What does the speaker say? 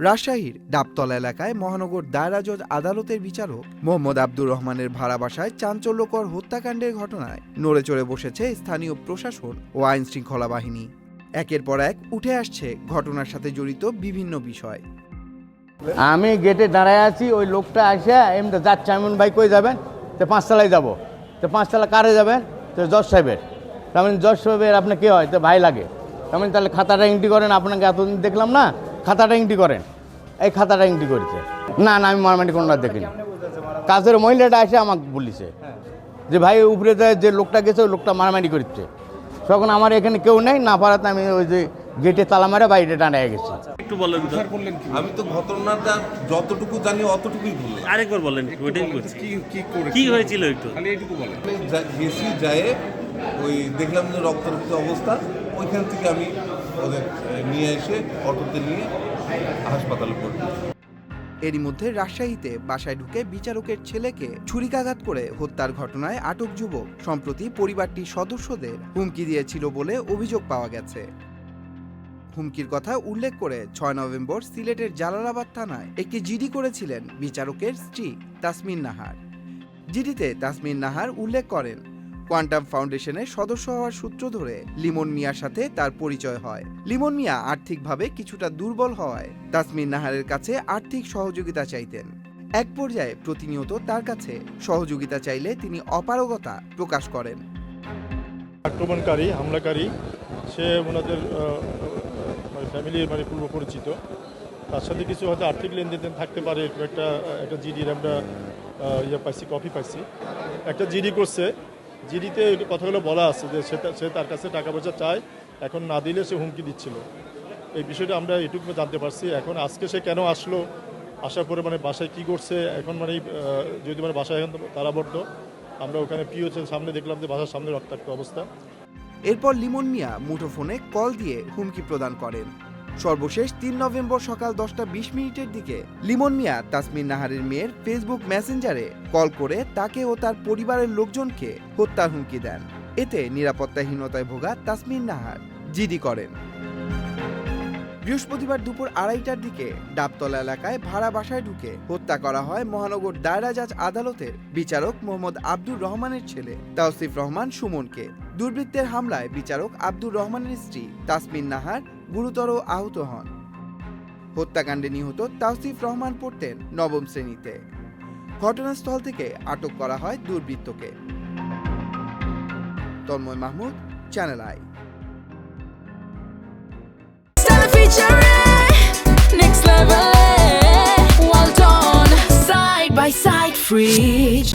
রাজশাহীর ডাবতলা এলাকায় মহানগর দায়রা জজ আদালতের বিচারক মোহাম্মদ আব্দুর রহমানের ভাড়া বাসায় চাঞ্চল্যকর হত্যাকাণ্ডের ঘটনায় নড়ে চড়ে বসেছে স্থানীয় প্রশাসন ও আইন শৃঙ্খলা বাহিনী। একের পর এক উঠে আসছে ঘটনার সাথে জড়িত বিভিন্ন বিষয়। আমি গেটে দাঁড়ায় আছি, ওই লোকটা আসে এমনি যাচ্ছে, আমি ভাই, কই যাবেন? তো পাঁচতলায় যাব। তো পাঁচতলা কারে যাবেন? তো জজ সাহেবের। তার মানে জজ সাহেবের, আপনার কে হয়? তো ভাই লাগে। তার মানে তাহলে খাতাটা এন্ট্রি করেন, আপনাকে এতদিন দেখলাম না। খাতাটা এন্ট্রি করেন। এই খাতাটা এন্ট্রি করেছে। না না আমি মারামারি কোনটা দেখিনি। কাজের মহিলাটা এসে আমাকে বলিছে যে ভাই উপরে যে- যে লোকটা গেছে ওই লোকটা মারামারি করছে তখন আমার এখানে কেউ নেই না পারাতে আমি ওই যে গেটে তালা মারে বাইরে দাঁড়ায় গেছি। একটু বলেন আমি তো ঘটনাটা যতটুকু জানি অতটুকুই বললাম আরেকবার বলেন ওইটাই করছি। কি কি করে কি হয়েছিল একটু? খালি এইটুকু বলেন। গেছি যায় ওই দেখলাম যে রক্তারক্ত অবস্থা ওইখান থেকে আমি ওদের নিয়ে এসে অটোতে নিয়ে হাসপাতালে পড়ি এরই মধ্যে রাজশাহীতে বাসায় ঢুকে বিচারকের ছেলেকে ছুরিকাঘাত করে হত্যার ঘটনায় আটক যুবক। সম্প্রতি পরিবারটির সদস্যদের হুমকি দিয়েছিল বলে অভিযোগ পাওয়া গেছে। হুমকির কথা উল্লেখ করে ছয় নভেম্বর সিলেটের জালালাবাদ থানায় একটি জিডি করেছিলেন বিচারকের স্ত্রী তাসমিন নাহার। জিডিতে তাসমিন নাহার উল্লেখ করেন কোয়ান্টাম ফাউন্ডেশনের সদস্য হওয়ার সূত্র ধরে লিমন মিয়ার সাথে তার পরিচয় হয়। লিমন মিয়া আর্থিকভাবে কিছুটা দুর্বল হওয়ায় তাসমিন নাহারের কাছে আর্থিক সহযোগিতা চাইতেন। এক পর্যায়ে প্রতিনিয়ত তার কাছে সহযোগিতা চাইলে তিনি অপারগতা প্রকাশ করেন। আক্রমণকারী, হামলাকারী, সে ওনাদের মানে ফ্যামিলির মানে পূর্ব পরিচিত। তার সাথে কিছু হয়তো আর্থিক লেনদেন থাকতে পারে, একটা একটা জিডির আমরা ইয়ে পাইছি, কপি পাইছি। একটা জিডি করছে জিডিতে কথাগুলো বলা আছে যে সে তার কাছে টাকা পয়সা চায়, এখন না দিলে সে হুমকি দিচ্ছিল। এই বিষয়টা আমরা এটুকু জানতে পারছি। এখন আজকে সে কেন আসলো? আসার পরে মানে বাসায় কি করছে? এখন মানে যদি মানে বাসায় এখন তারাবদ্ধ, আমরা ওখানে পিওসের সামনে দেখলাম যে বাসার সামনে রক্তাক্ত অবস্থা। এরপর লিমন মিয়া মুঠোফোনে কল দিয়ে হুমকি প্রদান করেন। সর্বশেষ তিন নভেম্বর সকাল দশটা বিশ মিনিটের দিকে লিমন মিয়া, তাসমিন নাহারের মেয়ের ফেসবুক মেসেঞ্জারে কল করে তাকে ও তার পরিবারের লোকজনকে হত্যার হুমকি দেন। এতে নিরাপত্তাহীনতায় ভোগা তাসমিন নাহার জিডি করেন। বৃহস্পতিবার দুপুর আড়াইটার দিকে ডাবতলা এলাকায় ভাড়া বাসায় ঢুকে হত্যা করা হয় মহানগর দায়রা জাজ আদালতের বিচারক মোহাম্মদ আব্দুর রহমানের ছেলে তাওসিফ রহমান সুমনকে। দুর্বৃত্তের হামলায় বিচারক আব্দুর রহমানের স্ত্রী তাসমিন নাহার গুরুতর আহত হন। হত্যাকাণ্ডে নিহত তাওসিফ রহমান পড়তেন নবম শ্রেণীতে। ঘটনাস্থল থেকে আটক করা হয় দুর্বৃত্তকে। Tanmoy Mahmud, channel I. Next level. Side by side, fridge.